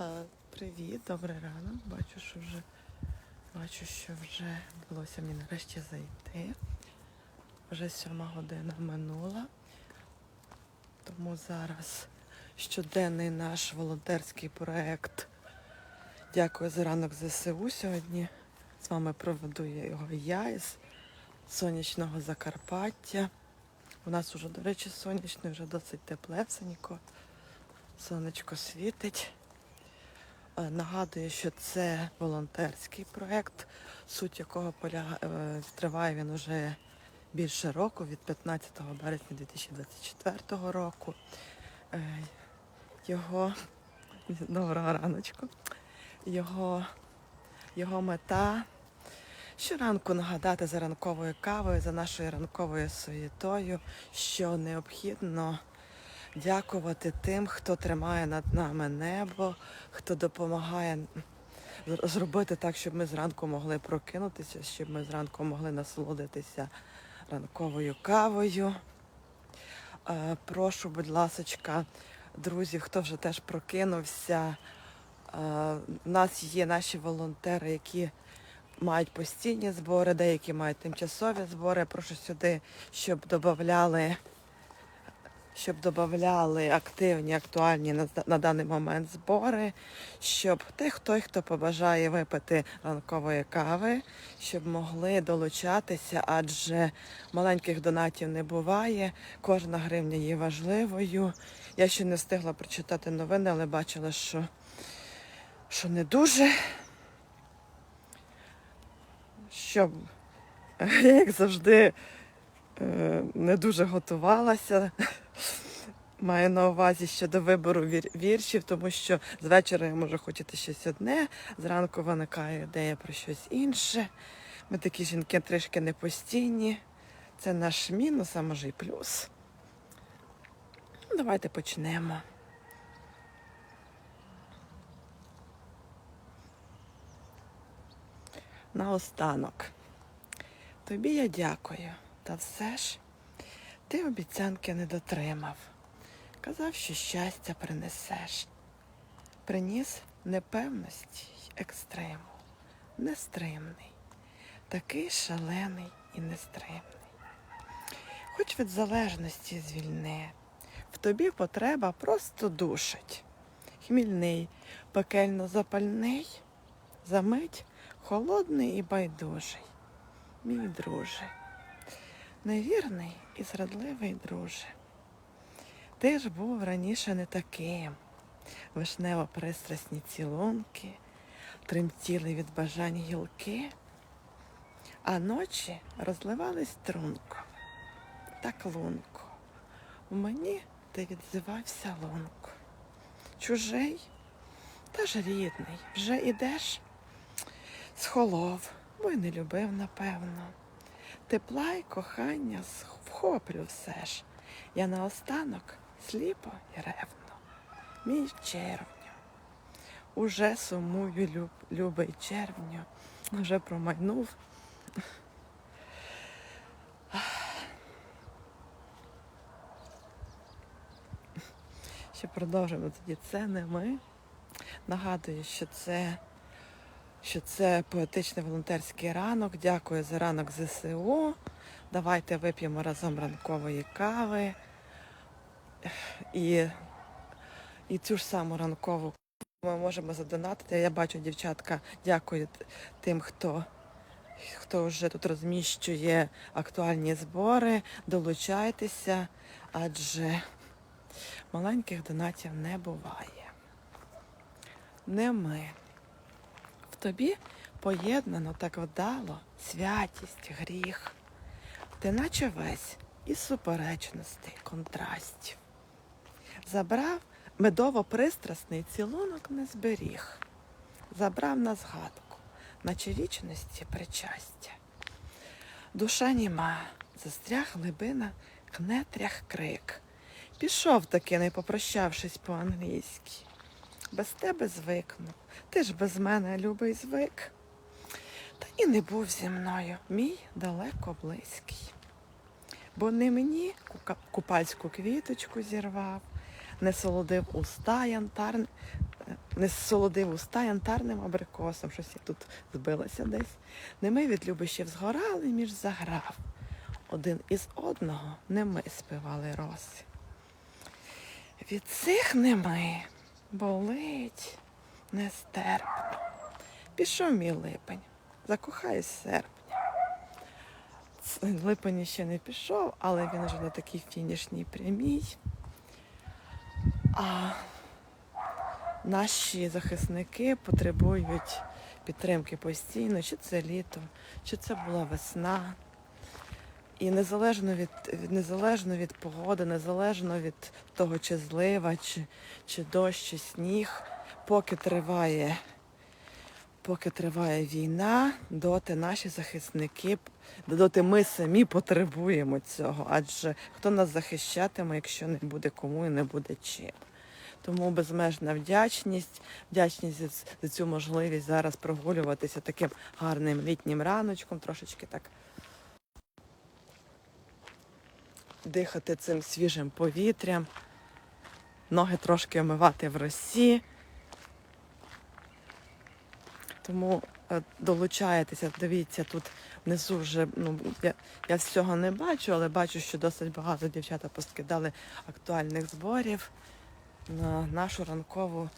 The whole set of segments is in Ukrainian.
Е, Привіт, добрий ранок. Бачу, що вже бачу, що вже вдалося мені нарешті зайти. Вже сьома година минула. Тому зараз щоденний наш волонтерський проект. Дякую за ранок ЗСУ сьогодні. З вами проведу я його я із сонячного Закарпаття. У нас уже, до речі, сонячно, вже досить теплесенько. Сонечко світить. Е, Нагадую, що це волонтерський проєкт, суть якого поля... е, триває він уже більше року, від 15 березня 2024 року. Е, Його доброго раночку. Його, його мета щоранку нагадати за ранковою кавою, за нашою ранковою суєтою, що необхідно дякувати тим, хто тримає над нами небо, хто допомагає зробити так, щоб ми зранку могли прокинутися, щоб ми зранку могли насолодитися ранковою кавою. Е, Прошу, будь ласочка, друзі, хто вже теж прокинувся. е, У нас є наші волонтери, які мають постійні збори, деякі мають тимчасові збори. Прошу сюди, щоб додавали щоб додавали активні, актуальні на, даний момент збори, щоб тих, той, хто побажає випити ранкової кави, щоб могли долучатися, адже маленьких донатів не буває. Кожна гривня є важливою. Я ще не встигла прочитати новини, але бачила, що, що не дуже. Щоб як завжди, е, не дуже готувалася. Маю на увазі щодо вибору вір- віршів, тому що з вечора я можу хотіти щось одне, зранку виникає ідея про щось інше. Ми такі жінки трішки непостійні. Це наш мінус, а може і плюс. Ну, Давайте почнемо. Наостанок. Тобі я дякую. Та все ж ти обіцянки не дотримав. Казав, що щастя принесеш. Приніс непевності й екстриму, нестримний, такий шалений і нестримний. Хоч від залежності звільни, в тобі потреба просто душить. Хмільний, пекельно запальний, замить холодний і байдужий, мій друже, невірний і зрадливий друже. Ти ж був раніше не таким. Вишнево пристрасні цілунки, тремтіли від бажань гілки, а ночі розливались струнком, так лунко. У мені ти відзивався лунко. Чужий, та ж рідний, вже ідеш, схолов, бо й не любив, напевно. Тепла й кохання вхоплю все ж. Я наостанок сліпо і ревно. Мій червню. Уже сумую, люб, любий червню, вже промайнув. Ще продовжимо тоді. Це не ми. Нагадую, що це, що це поетичний волонтерський ранок. Дякую за ранок ЗСУ. Давайте вип'ємо разом ранкової кави. І, і цю ж саму ранкову ми можемо задонатити. Я бачу, дівчатка, дякую тим, хто, хто вже тут розміщує актуальні збори. Долучайтеся, адже маленьких донатів не буває. Не ми. В тобі поєднано так вдало святість, гріх. Ти наче весь із суперечностей, контрастів. Забрав медово-пристрасний цілунок не зберіг. Забрав на згадку, наче вічності причастя. Душа німа, застряг глибина, кнетрях крик. Пішов таки, не попрощавшись по-англійськи. Без тебе звикнув, ти ж без мене любий звик. Та і не був зі мною мій далеко близький. Бо не мені купальську квіточку зірвав, не солодив уста янтар, не солодив уста янтарним абрикосом, щось я тут збилася десь. Не ми від любощів згорали між заграв. Один із одного не ми співали роси. Від цих не ми болить нестерпно. Пішов мій липень, закохаюсь серпня. Липень ще не пішов, але він вже на такій фінішній прямій. А наші захисники потребують підтримки постійно, чи це літо, чи це була весна. І незалежно від, незалежно від погоди, незалежно від того, чи злива, чи, чи дощ, чи сніг, поки триває, поки триває війна, доти наші захисники, доти ми самі потребуємо цього. Адже хто нас захищатиме, якщо не буде кому і не буде чим. Тому безмежна вдячність, вдячність за, цю можливість зараз прогулюватися таким гарним літнім раночком, трошечки так дихати цим свіжим повітрям, ноги трошки омивати в росі. Тому е, долучаєтеся, дивіться, тут внизу вже ну, я, я всього не бачу, але бачу, що досить багато дівчата поскидали актуальних зборів на нашу ранкову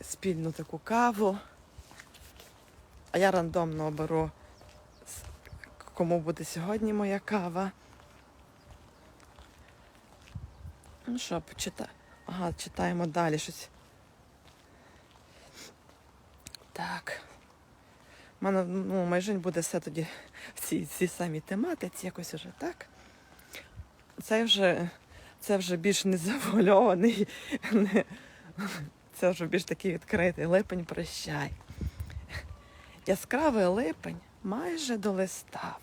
спільну таку каву. А я рандомно оберу, кому буде сьогодні моя кава. Ну що, почита... Ага, читаємо далі щось. Так. У мене ну, майже буде все тоді в цій, цій самій тематиці, якось уже так. Це вже, це вже більш не завуальований, не, це вже більш такий відкритий липень прощай. Яскравий липень майже долистав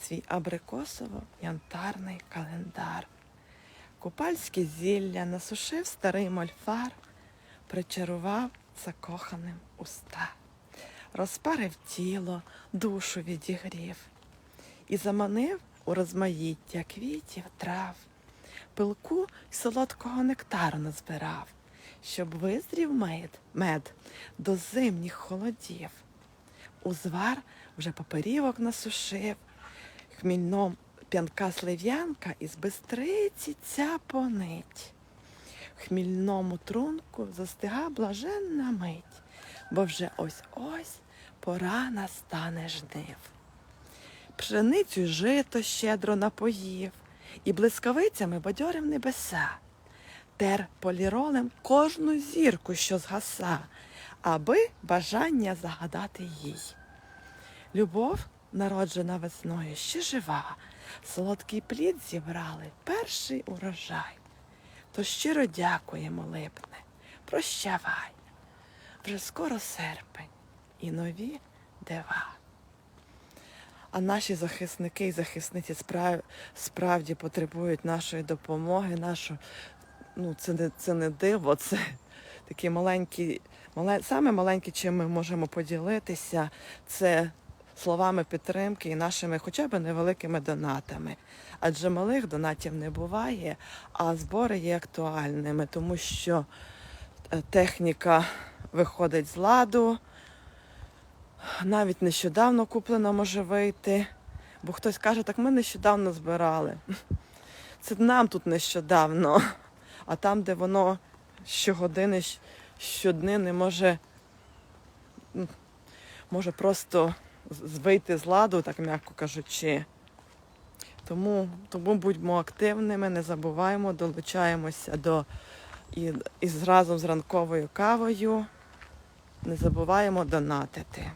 свій абрикосово-янтарний календар. Купальське зілля насушив старий мольфар, причарував закоханим уста, розпарив тіло, душу відігрів. І заманив у розмаїття квітів, трав, пилку й солодкого нектару назбирав, щоб визрів мед, мед до зимніх холодів. Узвар вже поперівок насушив, хмільном п'янка слив'янка із бистриці ця понить. В хмільному трунку застига блаженна мить, бо вже ось ось пора настане жнив. Пшеницю жито щедро напоїв, і блискавицями бадьорив небеса, тер поліролем кожну зірку, що згаса, аби бажання загадати їй. Любов, народжена весною, ще жива, солодкий плід зібрали, перший урожай. То щиро дякуємо, липне, прощавай. Вже скоро серпень і нові дива. А наші захисники і захисниці справ, справді потребують нашої допомоги, нашу, ну, це не, це не диво, це такі маленькі, мале, саме маленькі, чим ми можемо поділитися, це словами підтримки і нашими хоча б невеликими донатами. Адже малих донатів не буває, а збори є актуальними, тому що е, техніка виходить з ладу. Навіть нещодавно куплена може вийти. Бо хтось каже, так ми нещодавно збирали. Це нам тут нещодавно. А там, де воно щогодини, щоднини може, може просто вийти з ладу, так м'яко кажучи. Тому, тому будьмо активними, не забуваємо, долучаємося до і, і разом з ранковою кавою. Не забуваємо донатити.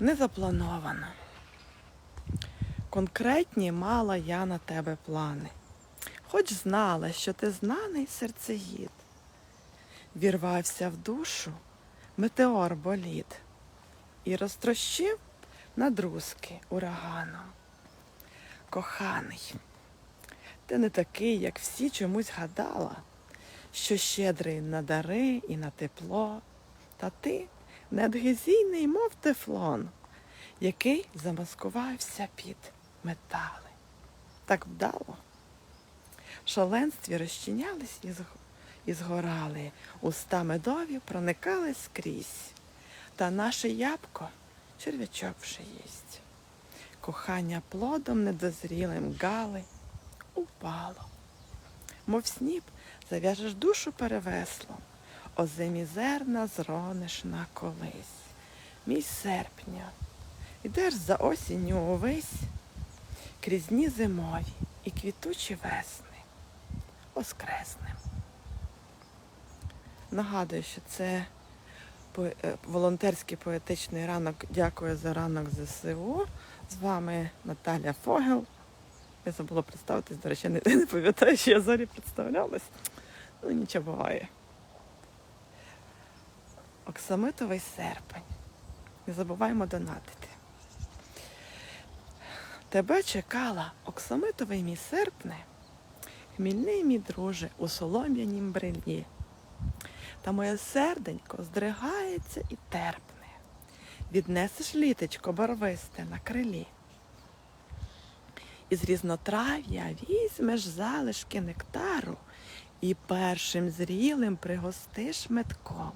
Не заплановано. Конкретні мала я на тебе плани. Хоч знала, що ти знаний серцеїд. Вірвався в душу метеор боліт і розтрощив на друзки ураганом. Коханий, ти не такий, як всі чомусь гадала, що щедрий на дари і на тепло, та ти неадгезійний, мов тефлон, який замаскувався під метали. Так вдало. шаленстві розчинялись і, і згорали, уста медові проникали скрізь. Та наше ябко черв'ячок вже їсть. Кохання плодом недозрілим гали упало. Мов сніп, зав'яжеш душу перевеслом, озимі зерна зрониш на колись. Мій серпня, ідеш за осінню увесь, крізь дні зимові і квітучі весни воскреснем. Нагадую, що це е, волонтерський поетичний ранок. Дякую за ранок ЗСУ. З вами Наталя Фогел. Я забула представитись, до речі, не, не пам'ятаю, що я зорі представлялась. Ну, нічого буває. Оксамитовий серпень. Не забуваємо донатити. Тебе чекала оксамитовий мій серпне, хмільний мій друже у солом'янім брелі. Та моє серденько здригається і терпне. Віднесеш літечко барвисте на крилі. Із різнотрав'я візьмеш залишки нектару і першим зрілим пригостиш метком.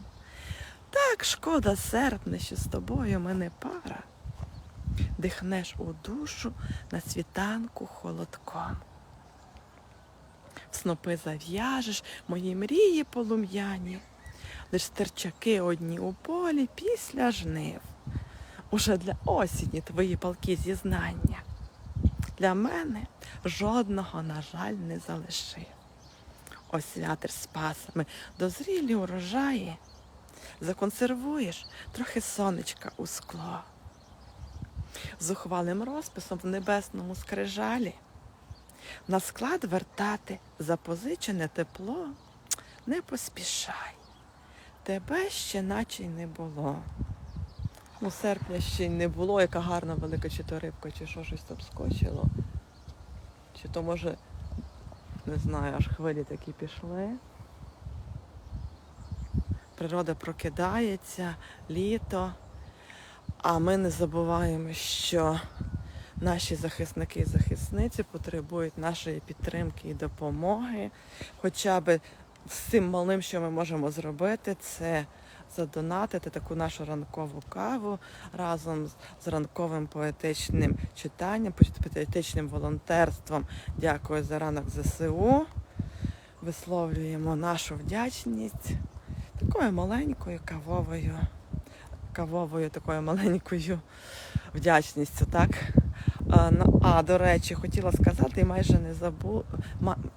Так шкода серпне, що з тобою мене пара. Дихнеш у душу на світанку холодком. В снопи зав'яжеш мої мрії полум'яні, лиш стерчаки одні у полі після жнив. Уже для осені твої палки зізнання. Для мене жодного, на жаль, не залишив. Освятиш спасами дозрілі урожаї, законсервуєш трохи сонечка у скло. Зухвалим розписом в небесному скрижалі на склад вертати запозичене тепло не поспішай. Тебе ще наче й не було. Ну, серпня ще й не було, яка гарна велика чи то рибка, чи що щось там скочило. Чи то може, не знаю, аж хвилі такі пішли. Природа прокидається, літо. А ми не забуваємо, що наші захисники і захисниці потребують нашої підтримки і допомоги. Хоча б з цим малим, що ми можемо зробити, це задонатити таку нашу ранкову каву разом з- ранковим поетичним читанням, поетичним волонтерством. Дякую за ранок ЗСУ. Висловлюємо нашу вдячність такою маленькою кавовою, кавовою такою маленькою вдячністю, так? А, ну, до речі, хотіла сказати, майже не забула,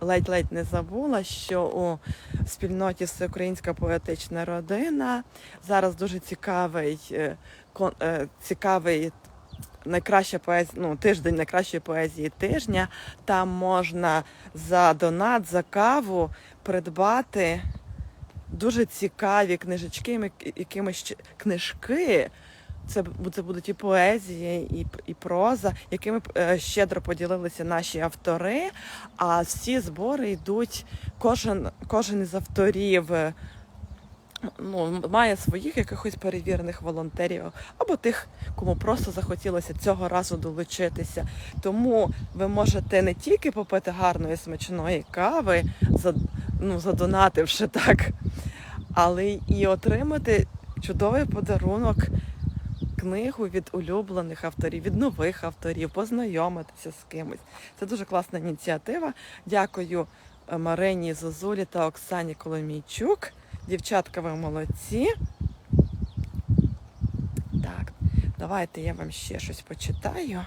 ледь-ледь не забула, що у спільноті Всеукраїнська поетична родина зараз дуже цікавий, е, е, цікавий найкраща поезія, ну, тиждень найкращої поезії тижня. Там можна за донат, за каву придбати дуже цікаві книжечки, якимись книжки. Це, це будуть і поезія, і, і проза, якими е, щедро поділилися наші автори. А всі збори йдуть, кожен, кожен із авторів е, ну, має своїх якихось перевірених волонтерів або тих, кому просто захотілося цього разу долучитися. Тому ви можете не тільки попити гарної смачної кави, ну, задонативши так, але і отримати чудовий подарунок книгу від улюблених авторів, від нових авторів, познайомитися з кимось. Це дуже класна ініціатива. Дякую е, Марині Зозулі та Оксані Коломійчук. Дівчатка, ви молодці. Так, давайте я вам ще щось почитаю.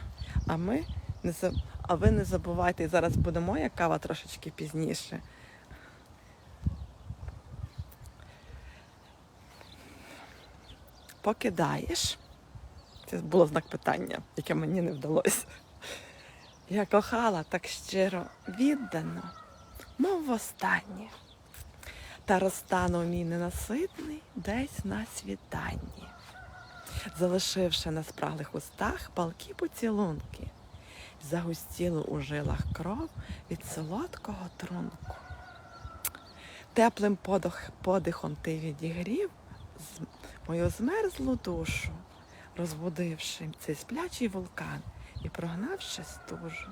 А ми не за- а ви не забувайте, зараз буде моя кава трошечки пізніше. Покидаєш. Це було знак питання, яке мені не вдалося. Я кохала так щиро, віддано, мов востаннє. Та розтанув мій ненаситний десь на світанні, залишивши на спраглих устах палкі поцілунки, загустілу у жилах кров від солодкого трунку. Теплим подох, подихом ти відігрів мою змерзлу душу, розбудивши цей сплячий вулкан і прогнавши стужу.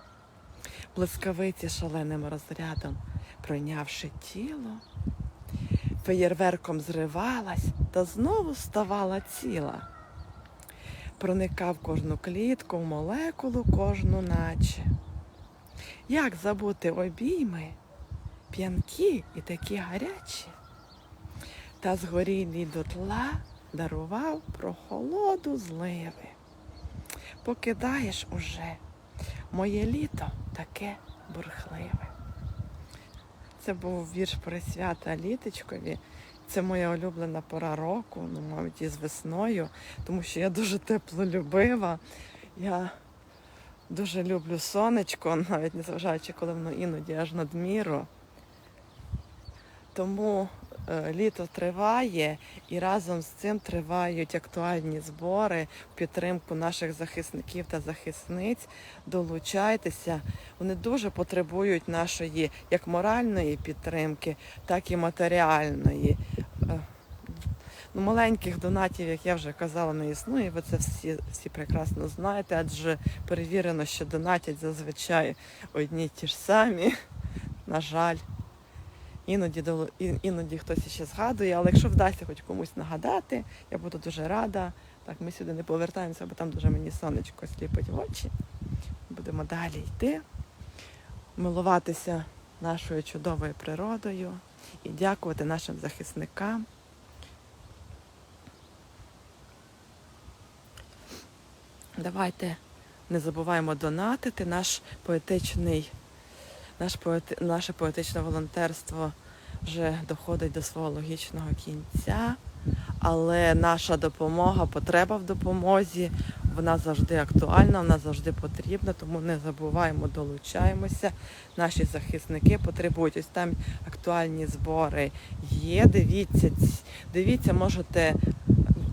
блискавиці шаленим розрядом, пройнявши тіло, феєрверком зривалась та знову ставала ціла. Проникав кожну клітку, молекулу кожну наче. Як забути обійми, п'янкі і такі гарячі? Та згорілі дотла дарував прохолоду зливи. Покидаєш уже моє літо таке бурхливе. Це був вірш присвята літочкові. Це моя улюблена пора року, ну, мабуть, із весною, тому що я дуже теплолюбива. Я дуже люблю сонечко, навіть незважаючи, коли воно іноді аж надміру. Тому літо триває і разом з цим тривають актуальні збори в підтримку наших захисників та захисниць. Долучайтеся. Вони дуже потребують нашої як моральної підтримки, так і матеріальної. Е, Ну, маленьких донатів, як я вже казала, не існує. Ви це всі, всі прекрасно знаєте, адже перевірено, що донатять зазвичай одні й ті ж самі. На жаль. Іноді, іноді хтось ще згадує, але якщо вдасться хоч комусь нагадати, я буду дуже рада. Так, ми сюди не повертаємося, бо там дуже мені сонечко сліпить в очі. Будемо далі йти, милуватися нашою чудовою природою і дякувати нашим захисникам. Давайте не забуваємо донатити. Наш поетичний, наш поети, наше поетичне волонтерство вже доходить до свого логічного кінця. Але наша допомога, потреба в допомозі, вона завжди актуальна, вона завжди потрібна, тому не забуваємо, долучаємося. Наші захисники потребують. Ось там актуальні збори є. Дивіться, дивіться, можете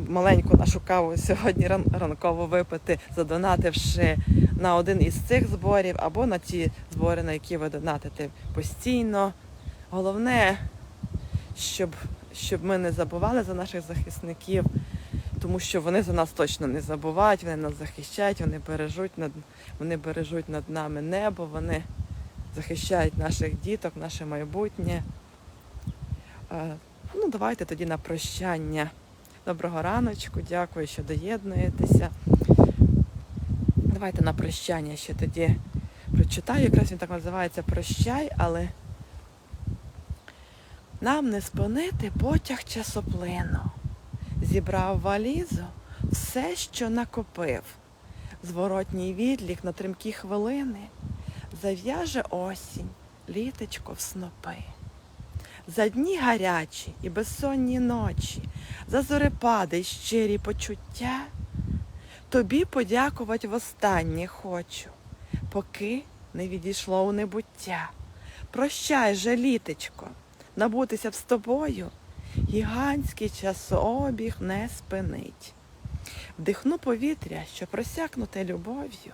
маленьку нашу каву сьогодні ран- ранково випити, задонативши на один із цих зборів або на ті збори, на які ви донатите постійно. Головне, щоб, щоб ми не забували за наших захисників, тому що вони за нас точно не забувають, вони нас захищають, вони бережуть над, вони бережуть над нами небо, вони захищають наших діток, наше майбутнє. Е, Ну, давайте тоді на прощання. Доброго раночку, дякую, що доєднуєтеся. Давайте на прощання ще тоді прочитаю. Якраз він так називається Прощай, але нам не спинити потяг часоплину. Зібрав валізу все, що накопив. Зворотній відлік на тремкі хвилини. Зав'яже осінь, літочко в снопи. За дні гарячі і безсонні ночі, за зорепади й щирі почуття. Тобі подякувати востаннє хочу, поки не відійшло у небуття. Прощай же, літечко, набутися б з тобою, гігантський часообіг не спинить. Вдихну повітря, що просякнуте любов'ю,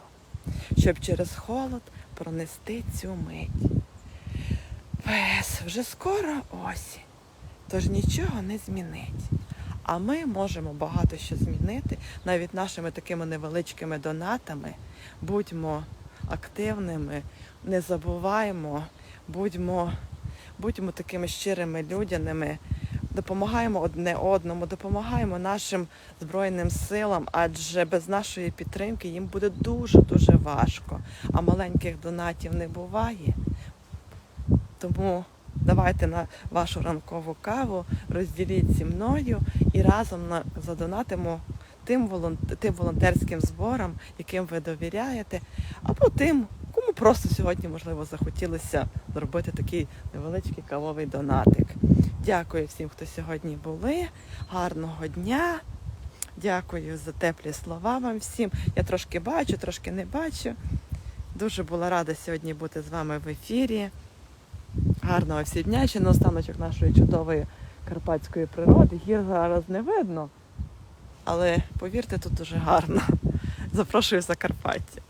щоб через холод пронести цю мить. Пес, вже скоро осінь, тож нічого не змінить. А ми можемо багато що змінити навіть нашими такими невеличкими донатами. Будьмо активними, не забуваємо, будьмо, будьмо такими щирими людяними, допомагаємо одне одному, допомагаємо нашим Збройним силам, адже без нашої підтримки їм буде дуже-дуже важко. А маленьких донатів не буває. Тому давайте на вашу ранкову каву розділіть зі мною і разом на, задонатимо тим, тим волонтерським зборам, яким ви довіряєте, або тим, кому просто сьогодні, можливо, захотілося зробити такий невеличкий кавовий донатик. Дякую всім, хто сьогодні були. Гарного дня. Дякую за теплі слова вам всім. Я трошки бачу, трошки не бачу. Дуже була рада сьогодні бути з вами в ефірі. Гарного всі дня, ще на останочок нашої чудової карпатської природи. Гір зараз не видно, але повірте, тут дуже гарно. Запрошую в Закарпаття.